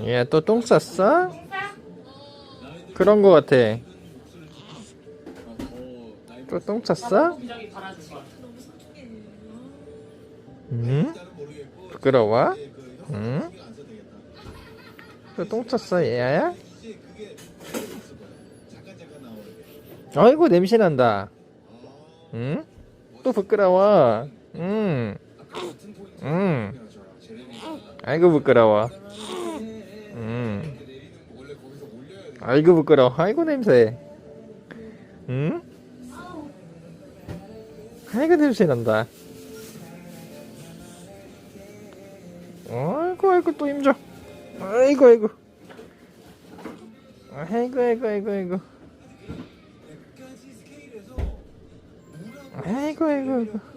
얘또똥 쌌어? 그런 거 같아. 또 똥 쌌어? 응? 부끄러워? 응? 또 똥 쌌어 얘야? 아이고 냄새 난다. 응? 또 부끄러워. 응. 응. 아이고 부끄러워. 응. 아이고 부끄러워. 아이고 냄새. 응? 아이고 냄새 난다. 아이고 아이고 또 힘줘. 아이고 아이고. 아이고 아이고 아이고 아이고. 아이고 아이고 아이고.